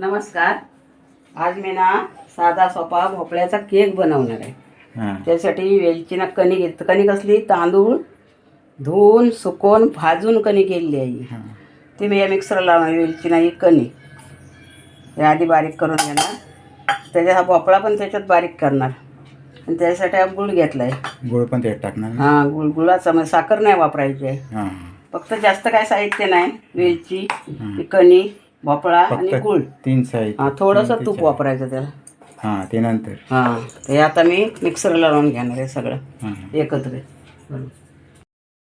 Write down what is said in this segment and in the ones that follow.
नमस्कार. आज मी ना साधा सोपा भोपळ्याचा केक बनवणार आहे. त्यासाठी वेलचीना कणी घेत कणी कसली? तांदूळ धुवून सुकवून भाजून कणी केलेली आहे ती मी या मिक्सरला लावणार वेलचीना ही कणी. हे आधी बारीक करून घेणार. त्याच्यात हा भोपळा पण त्याच्यात बारीक करणार. आणि त्याच्यासाठी हा गुळ घेतला आहे. गुळ पण त्यात टाकणार ना? हां गुळ गुळाचा म्हणजे साखर नाही वापरायची आहे. फक्त जास्त काय साहित्य नाही. वेलची हं. ही भोपळा आणि गुळ. तीन साईज. हां थोडंसं तूप वापरायचं त्याला. हां ते नंतर. हां ते आता मी मिक्सरला लावून घेणार आहे सगळं. हां. एकत्र.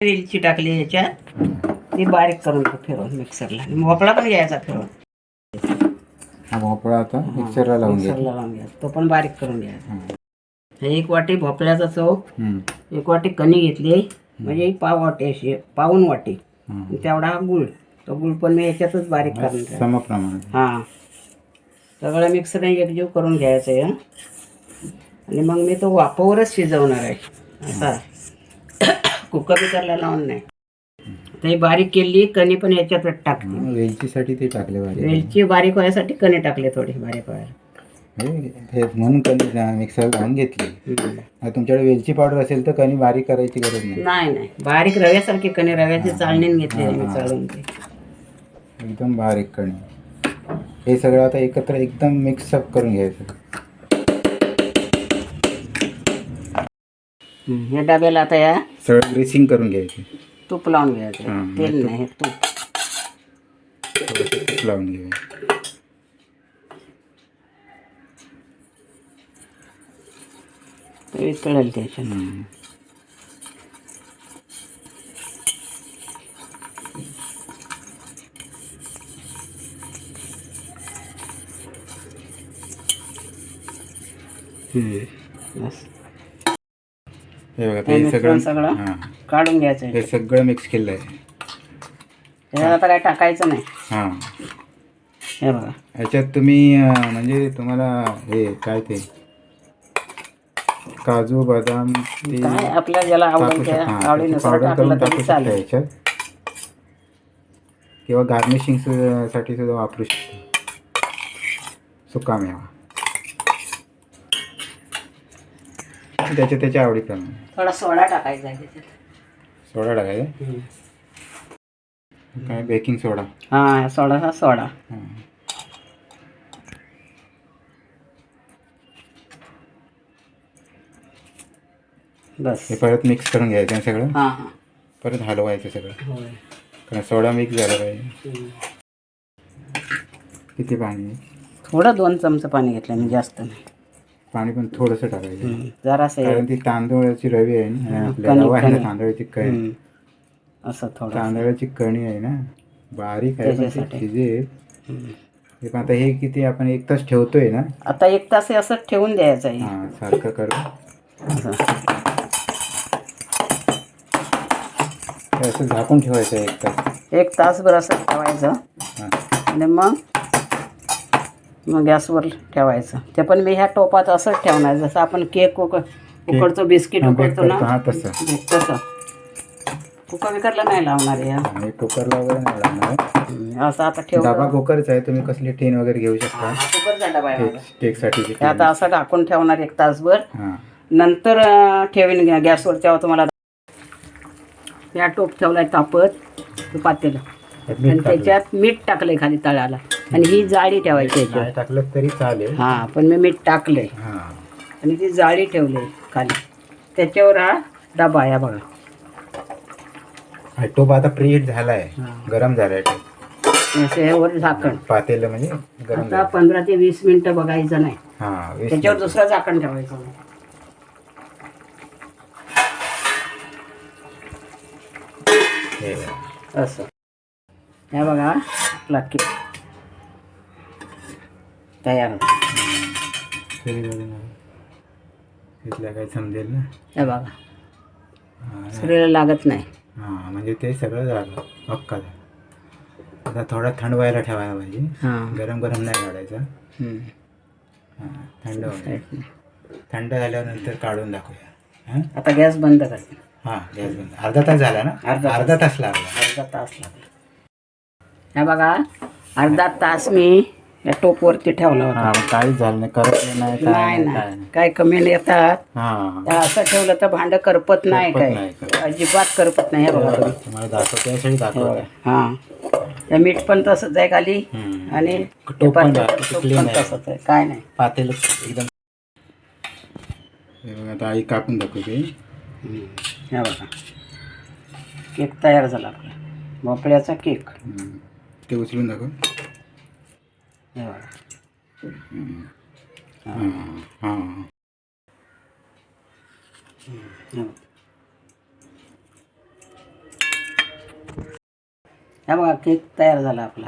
वेलची टाकली याच्यात. ती बारीक करून घे फिरवून मिक्सरला आणि भोपळा पण घ्यायचा फिरवून. हा भोपळा आता मिक्सरला लावून मिक्सरला लावून घ्यायचा. तो पण बारीक करून घ्यायचा. हां. हे एक वाटी भोपळ्याचा चव हम्म. एक वाटी कणी घेतली. म्हणजे ही पाव वाटी अशी पाऊन वाटी. हां. आणि तेवढा हा गुळ. तो गुळ पण मी याच्यातच बारीक करणार आहे. समप्रमाणात हां. सगळं मिक्सरने एकजीव करून घ्यायचं आहे हं. आणि मग मी तो वाफावरच शिजवणार आहे असा. कुकर बिकरला लावून नाही. ते बारीक केली कणी पण याच्यात टाकते. वेलचीसाठी ते टाकले बारीक. वेलची बारीक व्हायसाठी कणी टाकले थोडी बारीक व्हायला. हे- म्हणून कणी मिक्सर लावून घेतली. तुमच्याकडे वेलची पावडर असेल तर कणी बारीक करायची गरज नाही. नाही नाही. बारीक रव्यासारखी कणी रव्याची चाळणीने घेतली मी चाळून एकदम बारीक कणी हे सगळं आता एकत्र एकदम मिक्सअप करून घ्यायचं. या डब्याला आता या सगळं ग्रेसिंग करून घ्यायचं. तूप लावून घ्यायचं. हां, तेल नाही तूप. तूप लावून घेऊया ते कळेल त्याच्यात हम्म. हम्म. बस हे बघा हे मिश्रण सगळं सगळं हां. काढून घ्यायचं हे सगळं मिक्स केलं आहे आता काय टाकायचं नाही. हां. हे बघा. ह्याच्यात तुम्ही अं, म्हणजे तुम्हाला हे काय ते? काजू बदाम ते काय आपल्या ज्याला टाकू आवडेल त्या शकता आवडीनुसार पावडर करून टाकलं टाकू तरी शकता चालेल. ह्याच्यात किंवा गार्निशिंगसाठी सुद्धा वापरू शकतो. सुका मेवा त्याच्या त्याच्या आवडीप्रमाणे. थोडा सोडा टाकायचा आहे त्याच्यात. सोडा टाकायचा? काय बेकिंग सोडा? हा सोडा सोडा. हां. बस. हे परत मिक्स करून घ्यायचं सगळं? हा हा. परत हलवायचं सगळं? होय. कारण सोडा मिक्स झाला पाहिजे. हम्म. किती पाणी आहे? थोडं दोन चमचे पाणी घेतलं मी जास्त नाही. पाणी पण थोडंसं टाकायचं. जरासं. कारण ती तांदूळाची रवी आहे ना आणि आपल्या कणी- रवा आहे ना कणी. तांदळाची कणी. असं थोडं तांदळाची कणी आहे ना बारीक आहे पण ती त्याच्यासाठी. शिजेल. हे पण आता हे किती आपण एक तास ठेवतोय ना आता एक तास हे असं ठेवून द्यायचं आहे हा सारखं करून असं. हे असं झाकून ठेवायचं एक तास एक तासभर असं ठेवायचं हा आणि मग मग गॅसवर ठेवायचं. ते पण मी ह्या टोपात असंच ठेवणार. जसं आपण केक उक उकडतो बिस्किट उकडतो ना? तसं. तसं. कुकर बिकरला नाही लावणार आणि कुकरला वगैरे नाही लागणार हम्म, असं आता डबा ठेवलं कुकरचा आहे तुम्ही कसली टीन वगैरे घेऊ शकता. हा कुकरचा डबा आहे माझा. केकसाठी आता असं टाकून ठेवणार एक तासभर. हां. नंतर अं, ठेवीन घ्या गॅसवर तेव्हा तुम्हाला या टोप ठेवलाय तापत पातेलं आणि मीठ टाकलं. त्याच्यात मीठ टाकलंय खाली तळाला. आणि ही जाळी ठेवायची याच्यावर. टाकलं तरी चालेल. हा पण मी मीठ टाकलंय. हां. आणि ती जाळी ठेवली खाली. त्याच्यावर हा डबा आहे हा बघा. हा टोप आता प्रीहीट झालाय. गरम झालाय टोप असे झाकण. पातेलं म्हणजे गरम आता झालं पंधरा ते वीस मिनिटं बघायचं नाही. हा वीस त्याच्यावर दुसरं झाकण ठेवायचं हे. बघा. असं. हे बघा आपला केक तयार होतो. काही समजेल ना? हे बघा. शरीराला लागत नाही. हा म्हणजे ते सगळं झालं. पक्का झालं. आता थोडा थंड व्हायला ठेवायला पाहिजे. हां. गरम गरम नाही काढायचा. थंड थंड झाल्यावर नंतर काढून दाखवूया. हा? आता गॅस बंद करते हा गॅस बंद. अर्धा तास झाला ना? अर्धा. अर्धा तास लागला. अर्धा तास लागला. हे बघा अर्धा तास मी या टोपवरती ठेवला होता. हा मग काहीच झालं नाही करपलं नाही काय नाही नाही काय ना नाही काय येतात? हा. असं ठेवलं तर भांडं करपत नाही करपत काय नाही. काय. अजिबात करपत नाही हे बघा तुम्ही. तुम्हाला दाखवतो यासाठी दाखवतो हा त्या मीठ पण तसंच आहे खाली. हम्म. आणि टोप पण clean आहे. तसंच आहे. काय नाही. पातेलं एकदम. हे बघा आता आई कापून दाखवते. हम्म. हे बघा. केक तयार झाला आपला. भोपळ्याचा केक. हम्म. ते उचलून दाखव. हे बघा. हे बघा केक तयार झाला आपला